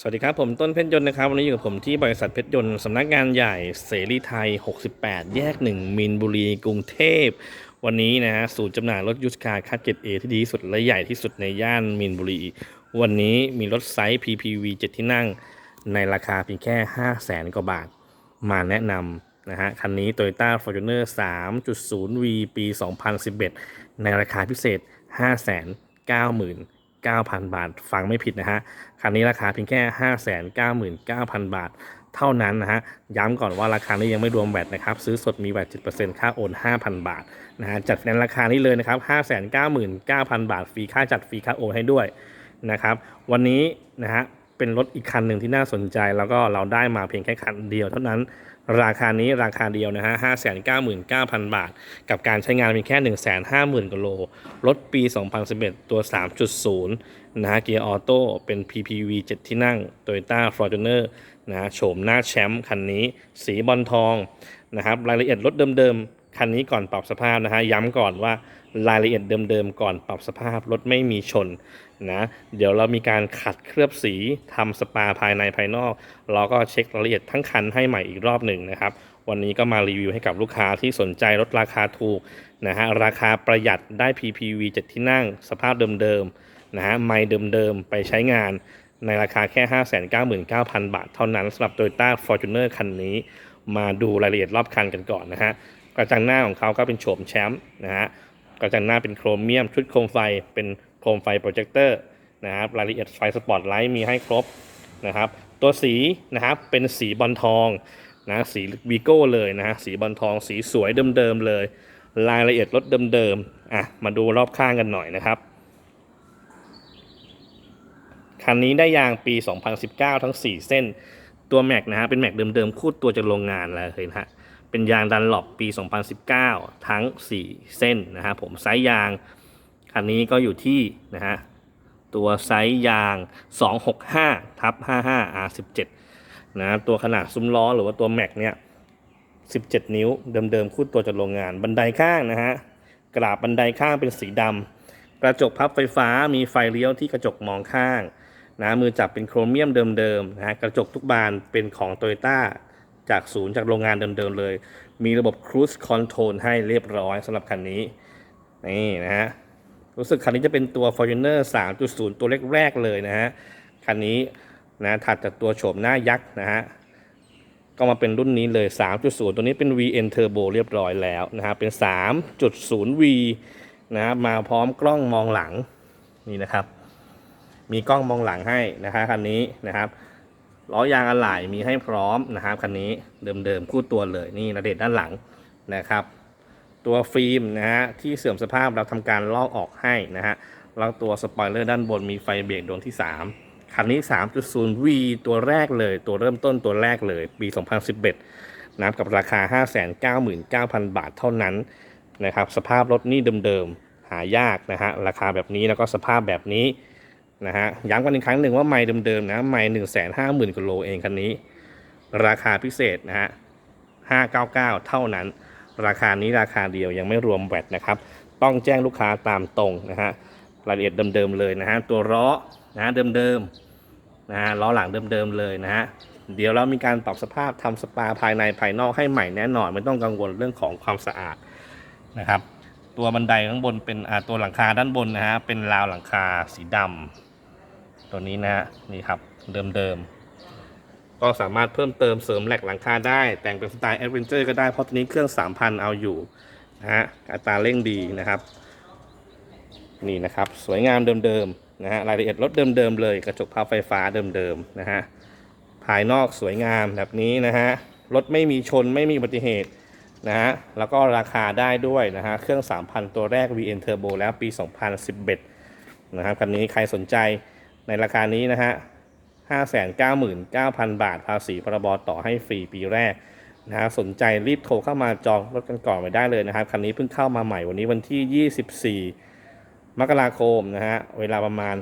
สวัสดีครับ ผมต้นเพชรยนต์นะครับ วันนี้อยู่กับผมที่บริษัทเพชรยนต์สำนักงานใหญ่เสรีไทย 68 แยก 1 มินบุรี กรุงเทพ วันนี้นะฮะศูนย์จำหน่ายรถยูสคาร์คัดเกตเอที่ดีที่สุด และใหญ่ที่สุดในย่านมินบุรี วันนี้มีรถไซส์ PPV 7 ที่นั่ง ในราคาเพียงแค่ 5 0 0แสนกว่าบาท มาแนะนำนะฮะคันนี้ Toyota Fortuner 3.0V ปี 2011 ในราคาพิเศษ 5 9 0 0 0 9,000 บาท ฟังไม่ผิดนะฮะ คันนี้ราคาเพียงแค่ 599,000 บาท เท่านั้นนะฮะ ย้ำก่อนว่าราคานี้ยังไม่รวมแบตนะครับ ซื้อสดมีแบต7%ค่าโอน 5,000 บาทนะฮะ จัดในราคานี้เลยนะครับ 599,000 บาท ฟรีค่าจัดฟรีค่าโอนให้ด้วยนะครับ วันนี้นะฮะ เป็นรถอีกคันหนึ่งที่น่าสนใจ แล้วก็เราได้มาเพียงแค่คันเดียวเท่านั้นราคานี้ราคาเดียวนะฮะ599,000บาท กับการใช้งานเพียงแค่150,000กิโลรถปี2011ตัว3.0นะฮะเกียร์ออโต้เป็น PPV 7ที่นั่ง Toyota Fortuner นะโฉมหน้าแชมป์คันนี้ สีบอลทองนะครับรายละเอียดรถเดิมๆ คันนี้ก่อนปรับสภาพนะฮะย้ำก่อนว่า รายละเอียดเดิมๆก่อนปรับสภาพรถไม่มีชนนะเดี๋ยวเรามีการขัดเคลือบสีทำสปาภายในภายนอก เราก็เช็ครายละเอียดทั้งคันให้ใหม่อีกรอบหนึ่งนะครับ วันนี้ก็มารีวิวให้กับลูกค้าที่สนใจรถราคาถูกนะฮะราคาประหยัดได้ PPV 7 ที่นั่ง สภาพเดิมๆนะฮะไม่เดิมๆไปใช้งานในราคาแค่ 599,000 บาทเท่านั้นสำหรับ Toyota Fortuner คันนี้ มาดูรายละเอียดรอบคันกันก่อนนะฮะกระจังหน้าของเขาก็เป็นโฉมแชมป์นะฮะ กระจังหน้าเป็นโครเมียม ชุดโคมไฟเป็นโคมไฟโปรเจคเตอร์นะครับรายละเอียดไฟสปอตไลท์มีให้ครบนะครับตัวสีนะครับเป็นสีบอลทองนะสีวีโก้เลยนะฮะสีบอลทองสีสวยเดิมๆเลย รายละเอียดรถเดิมๆอะมาดูรอบข้างกันหน่อยนะครับคันนี้ได้ยางปี 2019 ทั้ง 4 เส้นตัวแม็กนะฮะเป็นแม็กเดิมๆ คูดตัวจากโรงงานเลยนะฮะ เป็นยางดันหลบปี 2019 ทั้ง 4 เส้นนะฮะผมไซส์ยางคันนี้ก็อยู่ที่นะฮะตัวไซส์ยาง 265ทับ55 R17 นะตัวขนาดซุ้มล้อหรือว่าตัวแม็กเนี่ย 17 นิ้วเดิมๆคูดตัวจากโรงงานบันไดข้างนะฮะกราบบันไดข้างเป็นสีดำกระจกพับไฟฟ้ามีไฟเลี้ยวที่กระจกมองข้างนะมือจับเป็นโครเมียมเดิมๆนะฮะกระจกทุกบานเป็นของโตโยต้า จากศูนย์จากโรงงานเดิมๆเลย มีระบบ Cruise Control ให้เรียบร้อยสำหรับคันนี้ นี่นะฮะ รู้สึกคันนี้จะเป็นตัว Fortuner 3.0 ตัวแรกๆเลยนะฮะ คันนี้นะถัดจากตัวโฉมหน้ายักษ์นะฮะก็มาเป็นรุ่นนี้เลย 3.0 ตัวนี้เป็น VN Turbo เรียบร้อยแล้วนะครับเป็น 3.0V นะครับมาพร้อมกล้องมองหลัง นี่นะครับ มีกล้องมองหลังให้นะครับคันนี้นะครับ ล้อยางอะไหล่มีให้พร้อมนะครับคันนี้เดิมๆคู่ตัวเลยนี่ระเด็ดด้านหลังนะครับ ตัวฟิล์มนะฮะที่เสื่อมสภาพเราทำการลอกออกให้นะฮะแล้วตัวสปอยเลอร์ด้านบนมีไฟเบรกดวงที่ 3 คันนี้ 3.0V ตัวแรกเลย ตัวเริ่มต้นตัวแรกเลยปี 2011นะกับราคา 599,000 บาทเท่านั้นนะครับสภาพรถนี่เดิมๆหายากนะฮะราคาแบบนี้แล้วก็สภาพแบบนี้ นะฮะย้ำกันอีกครั้งหนึ่งว่าไม่เดิมๆนะไม่หนึ่งแสนห้าหมื่นกิโลเองคันนี้ ราคาพิเศษนะฮะ599เก้าเก้าเท่านั้น ราคานี้ราคาเดียวยังไม่รวมแวตนะครับ ต้องแจ้งลูกค้าตามตรงนะฮะรายละเอียดเดิมๆเลยนะฮะตัวล้อนะฮะเดิมๆนะฮะล้อหลังเดิมๆเลยนะฮะเดี๋ยวเรามีการปรับสภาพทำสปาภายในภายนอกให้ใหม่แน่นอนไม่ต้องกังวลเรื่องของความสะอาดนะครับ ตัวบันไดข้างบนเป็นตัวหลังคาด้านบนนะฮะเป็นราวหลังคาสีดำ ตัวนี้นะฮะนี่ครับเดิมๆ ก็สามารถเพิ่มเติมเสริมแหลกหลังคาได้ แต่งเป็นสไตล์แอดเวนเจอร์ก็ได้เพราะตัวนี้เครื่อง 3,000 เอาอยู่นะฮะอัตราเร่งดีนะครับนี่นะครับสวยงามเดิมๆนะฮะรายละเอียดรถเดิมๆเลย กระจกพับไฟฟ้าเดิมๆนะฮะภายนอกสวยงามแบบนี้นะฮะรถไม่มีชนไม่มีอุบัติเหตุนะฮะแล้วก็ราคาได้ด้วยนะฮะเครื่อง 3,000 ตัวแรก VN Turbo แล้วปี 2011นะครับคันนี้ใครสนใจ ในราคานี้นะฮะ599,000 บาท ภาษีพรบต่อให้ฟรีปีแรกนะฮะสนใจรีบโทรเข้ามาจองรถกันก่อนไว้ได้เลยนะครับ คันนี้เพิ่งเข้ามาใหม่วันนี้วันที่ 24 มกราคมนะฮะ เวลาประมาณ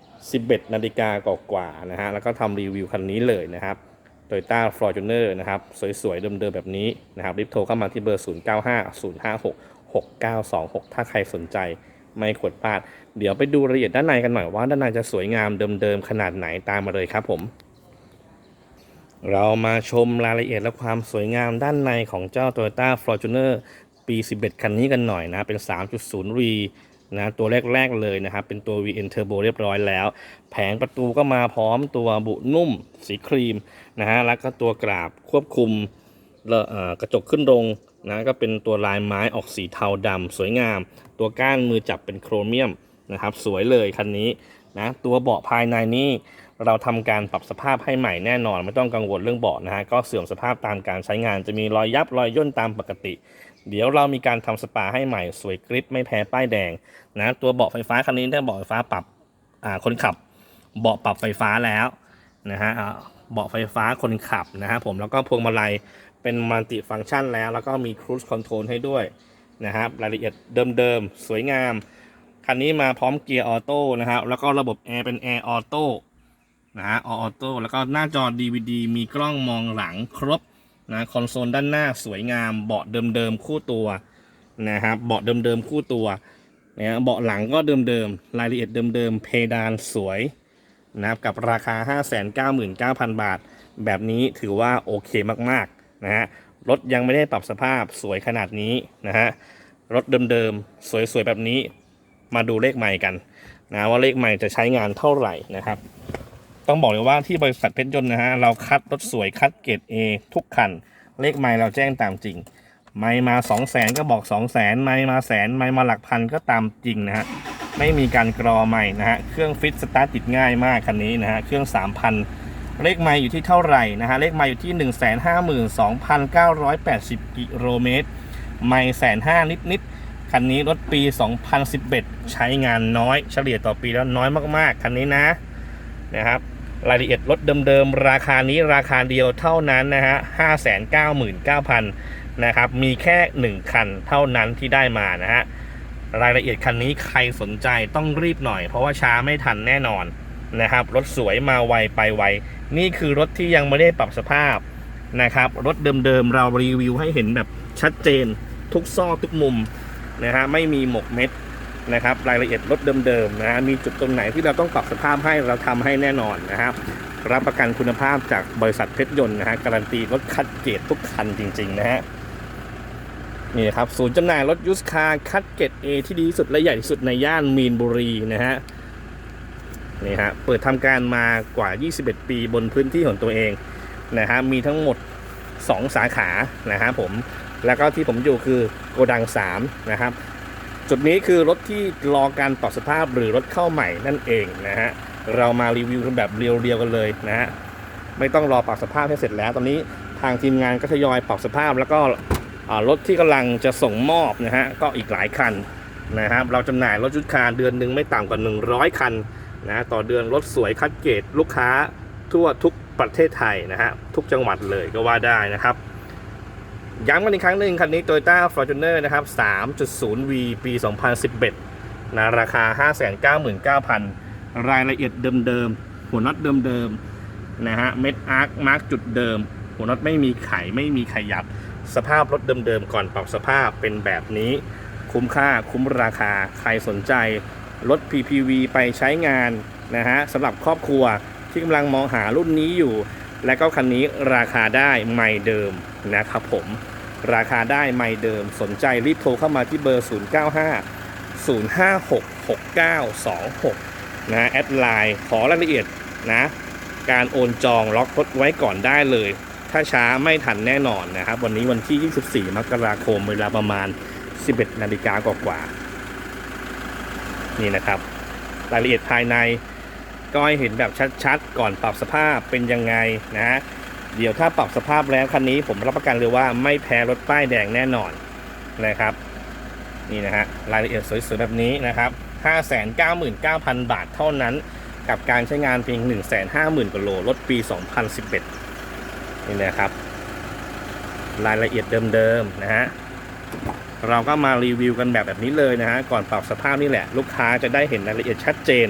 11 นาฬิกากว่าๆนะฮะ แล้วก็ทำรีวิวคันนี้เลยนะครับ Toyota Fortuner นะครับ สวยๆ เดิมๆ แบบนี้นะครับ รีบโทรเข้ามาที่เบอร์ 0950566926 ถ้าใครสนใจไม่ขวดพลาด เดี๋ยวไปดูรายละเอียดด้านในกันหน่อยว่าด้านในจะสวยงามเดิมๆขนาดไหนตามมาเลยครับผม เรามาชมรายละเอียดและความสวยงามด้านในของเจ้า Toyota Fortuner ปี 11 คันนี้กันหน่อยนะ เป็น 3.0V นะตัวแรก ๆ เลยนะครับ เป็นตัว VN Turbo เรียบร้อยแล้ว แผงประตูก็มาพร้อมตัวบุนุ่ม สีครีมนะฮะแล้วก็ตัวกราบควบคุมแล้วกระจกขึ้นลงนะก็เป็นตัวลายไม้ออกสีเทาดำสวยงาม ตัวก้านมือจับเป็นโครเมียม นะครับ สวยเลยคันนี้นะตัวเบาะภายในนี่เราทำการปรับสภาพให้ใหม่แน่นอน ไม่ต้องกังวลเรื่องเบาะนะฮะก็เสื่อมสภาพตามการใช้งานจะมีรอยยับรอยย่นตามปกติ เดี๋ยวเรามีการทำสปาให้ใหม่สวยกริปไม่แพ้ป้ายแดงนะตัวเบาะไฟฟ้าคันนี้ได้เบาะไฟฟ้าปรับอ่าคนขับเบาะปรับไฟฟ้าแล้วนะฮะเบาะไฟฟ้าคนขับนะฮะผมแล้วก็พวงมาลัยเป็นมัลติฟังก์ชันแล้ว แล้วก็มีครู e คอนโทรลให้ด้วยนะครับรายละเอียดเดิมๆ สวยงาม คันนี้มาพร้อมเกียร์ออโต้นะครับแล้วก็ระบบแอร์เป็นแอร์ออโต้นะฮะออโต้แล้วก็หน้าจอ DVD มีกล้องมองหลังครบนะคอนโซลด้านหน้าสวยงามเบาะเดิมๆคู่ตัวนะครับเบาะเดิมๆคู่ตัวนะเบาะหลังก็เดิมๆรายละเอียดเดิมๆเพดานสวยนะครับกับราคา 599,000 บาท แบบนี้ถือว่าโอเคมากๆนะฮะรถยังไม่ได้ปรับสภาพสวยขนาดนี้นะฮะรถเดิมๆสวยๆแบบนี้ มาดูเลขใหม่กันนะว่าเลขใหม่จะใช้งานเท่าไหร่นะครับ ต้องบอกเลยว่าที่บริษัทเพชรยนต์นะฮะเราคัดรถสวยคัดเกรด A ทุกคัน เลขไมล์เราแจ้งตามจริง ไม่มา 2 0 0แสนก็บอก 2 0 0แสนไม่มาแสนไม่มาหลักพันก็ตามจริงนะฮะไม่มีการกรอใหม่นะฮะเครื่องฟิตสตาร์ทติดง่ายมากคันนี้นะฮะเครื่อง 3,000 เลขไมล์อยู่ที่เท่าไหร่นะฮะเลขไมล์อยู่ที่ 152,980กิโลเมตรไม่แสนห้านิดๆ คันนี้รถปี 2011 ใช้งานน้อยเฉลี่ยต่อปีแล้วน้อยมากๆ คันนี้นะนะครับรายละเอียดรถเดิมๆ ราคานี้ราคาเดียวเท่านั้นนะฮะห้าแสนเก้าหมื่นเก้าพันนะครับ มีแค่หนึ่งคันเท่านั้นที่ได้มานะฮะ รายละเอียดคันนี้ใครสนใจต้องรีบหน่อย เพราะว่าช้าไม่ทันแน่นอนนะครับ รถสวยมาไวไปไว นี่คือรถที่ยังไม่ได้ปรับสภาพนะครับ รถเดิมๆ เรารีวิวให้เห็นแบบชัดเจนทุกซอกทุกมุม นะฮะไม่มีหมกเม็ดนะครับรายละเอียดรถเดิมๆนะฮะมีจุดตรงไหนที่เราต้องปรับสภาพให้เราทำให้แน่นอนนะครับรับประกันคุณภาพจากบริษัทเพชรยนต์นะฮะการันตีรถคัดเกรดทุกคันจริงๆนะฮะนี่ครับศูนย์จำหน่ายรถยูสคาร์คัดเกรด A ที่ดีที่สุดและใหญ่ที่สุดในย่านมีนบุรีนะฮะนี่ฮะเปิดทำการมากว่า 21 ปีบนพื้นที่ของตัวเองนะฮะมีทั้งหมด 2 สาขานะฮะผม แล้วก็ที่ผมอยู่คือโกดัง 3 นะครับ จุดนี้คือรถที่รอการปรับสภาพหรือรถเข้าใหม่นั่นเองนะฮะเรามารีวิวกันแบบเรียวๆกันเลยนะฮะไม่ต้องรอปรับสภาพให้เสร็จแล้ว ตอนนี้ทางทีมงานก็ทยอยปรับสภาพ แล้วก็รถที่กำลังจะส่งมอบนะฮะก็อีกหลายคันนะครับเราจำหน่ายรถยุทธคาร์เดือนหนึ่งไม่ต่ำกว่า 100 คันนะต่อเดือนรถสวยคัดเกรดลูกค้าทั่วทุกประเทศไทยนะฮะทุกจังหวัดเลยก็ว่าได้นะครับ ย้ำกันอีกครั้งหนึ่งคันนี้ Toyota Fortuner นะครับ 3.0V ปี 2011 นะราคา 599,000 รายละเอียดเดิมๆ หัวน็อตเดิมๆ นะฮะ เม็ดอาร์คมาร์กจุดเดิม หัวน็อตไม่มีไขไม่มีขยับ สภาพรถเดิมๆ ก่อนปรับสภาพเป็นแบบนี้ คุ้มค่าคุ้มราคา ใครสนใจ รถ PPV ไปใช้งานนะฮะสำหรับครอบครัวที่กำลังมองหารุ่นนี้อยู่และก็คันนี้ราคาได้ไม่เดิมนะครับผม ราคาได้ไม่เดิมสนใจรีบโทรเข้ามาที่เบอร์ 095 056 6926 นะแอดไลน์ขอรายละเอียดนะ การโอนจองล็อกรถไว้ก่อนได้เลย ถ้าช้าไม่ทันแน่นอนนะครับ วันนี้วันที่ 24 มกราคมเวลาประมาณ 11 นาฬิกากว่าๆนี่นะครับ รายละเอียดภายในก็ให้เห็นแบบชัดๆ ก่อนปรับสภาพเป็นยังไงนะ เดี๋ยวถ้าปรับสภาพแล้วคันนี้ผมรับประกันเลยว่าไม่แพ้รถป้ายแดงแน่นอนนะครับ นี่นะฮะรายละเอียดสวยๆแบบนี้นะครับ 599,000 บาทเท่านั้น กับการใช้งานเพียง 150,000กว่าโลรถปี 2011 นี่นะครับ รายละเอียดเดิมๆนะฮะเราก็มารีวิวกันแบบแบบนี้เลยนะฮะก่อนปรับสภาพนี่แหละ ลูกค้าจะได้เห็นรายละเอียดชัดเจน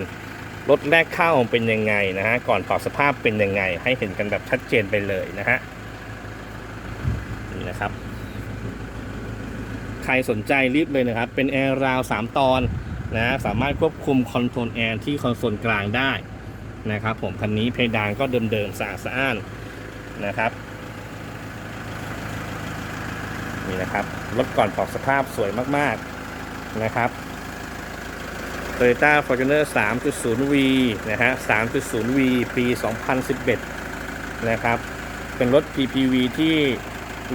รถแรกเข้าเป็นยังไงนะฮะก่อนปรับสภาพเป็นยังไง ให้เห็นกันแบบชัดเจนไปเลยนะฮะนี่นะครับ ใครสนใจรีบเลยนะครับ เป็นแอร์ราว3ตอนนะสามารถควบคุมคอนโทรลแอร์ที่คอนโซลกลางได้นะครับผมคันนี้เพดานก็เดิมๆสะอาดสะอ้านนะครับนี่นะครับรถก่อนปรับสภาพสวยมากๆนะครับ Toyota Fortuner 3.0V นะฮะ 3.0V ปี 2011 นะครับ เป็นรถ PPV ที่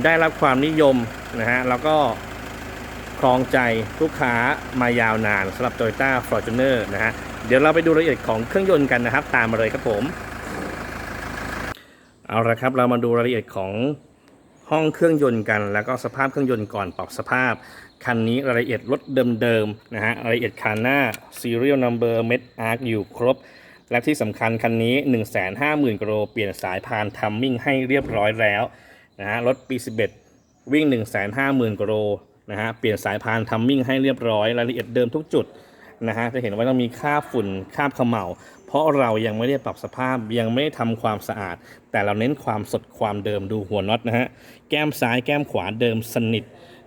ได้รับความนิยมนะฮะ แล้วก็ครองใจลูกค้ามายาวนานสำหรับ Toyota Fortuner นะฮะ เดี๋ยวเราไปดูรายละเอียดของเครื่องยนต์กันนะครับ ตามมาเลยครับผม เอาละครับ เรามาดูรายละเอียดของห้องเครื่องยนต์กัน แล้วก็สภาพเครื่องยนต์ก่อนปรับสภาพ คันนี้รายละเอียดรถเดิมๆนะฮะรายละเอียดคันหน้า serial number met arc อยู่ครบ และที่สำคัญคันนี้ 150,000กิโลเปลี่ยนสายพานทัมมิ่งให้เรียบร้อยแล้วนะฮะรถปี 11 วิ่ง 150,000กิโลนะฮะเปลี่ยนสายพานทัมมิ่งให้เรียบร้อยรายละเอียดเดิมทุกจุดนะฮะจะเห็นว่าต้องมีคราบฝุ่นคราบเขม่าเพราะเรายังไม่ได้ปรับสภาพยังไม่ได้ทำความสะอาด แต่เราเน้นความสดความเดิมดูหัวน็อตนะฮะแก้มซ้ายแก้มขวาเดิมสนิท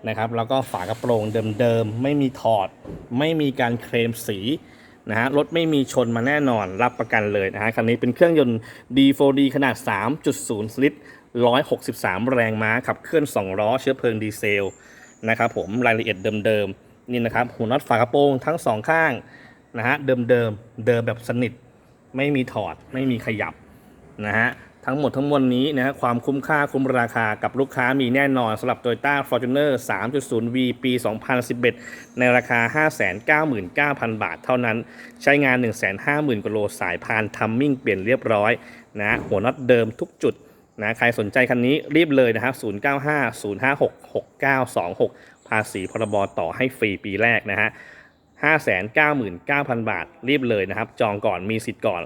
นะครับแล้วก็ฝากระโปรงเดิมๆ ไม่มีถอด ไม่มีการเคลมสีนะฮะรถไม่มีชนมาแน่นอนรับประกันเลยนะฮะคันนี้เป็นเครื่องยนต์ D4D ขนาด 3.0 ลิตร 163 แรงม้าขับเคลื่อน 2 ล้อเชื้อเพลิงดีเซลนะครับผมรายละเอียดเดิมๆนี่นะครับหัวน็อตฝากระโปรงทั้งสองข้างนะฮะเดิมๆเดิมแบบสนิท ไม่มีถอดไม่มีขยับนะฮะ ทั้งหมดทั้งมวลนี้นะฮะความคุ้มค่าคุ้มราคากับลูกค้ามีแน่นอนสำหรับ Toyota Fortuner 3.0V ปี 2011 ในราคา 599,000 บาทเท่านั้น ใช้งาน 150,000กิโลสายพานทัมมิ่งเปลี่ยนเรียบร้อยนะฮะหัวน็อตเดิมทุกจุดนะใครสนใจคันนี้รีบเลยนะครับ 0950566926 ภาษีพรบต่อให้ฟรีปีแรกนะฮะ 599,000 บาท รีบเลยนะครับ จองก่อนมีสิทธิ์ก่อน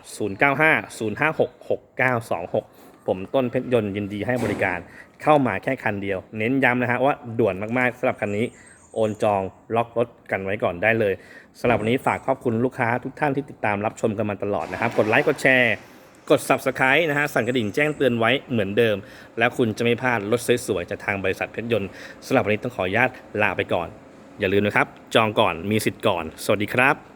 0950566926 ผมต้นเพชรยนต์ยินดีให้บริการเข้ามาแค่คันเดียว เน้นย้ำนะฮะว่าด่วนมากๆสำหรับคันนี้โอนจองล็อกรถกันไว้ก่อนได้เลยสำหรับวันนี้ฝากขอบคุณลูกค้าทุกท่านที่ติดตามรับชมกันมาตลอดนะครับ กดไลค์กดแชร์ กด subscribe นะฮะสั่นกระดิ่งแจ้งเตือนไว้เหมือนเดิม แล้วคุณจะไม่พลาดรถสวยๆจากทางบริษัทเพชรยนต์สำหรับวันนี้ต้องขออนุญาตลาไปก่อน อย่าลืมนะครับ จองก่อนมีสิทธิ์ก่อน สวัสดีครับ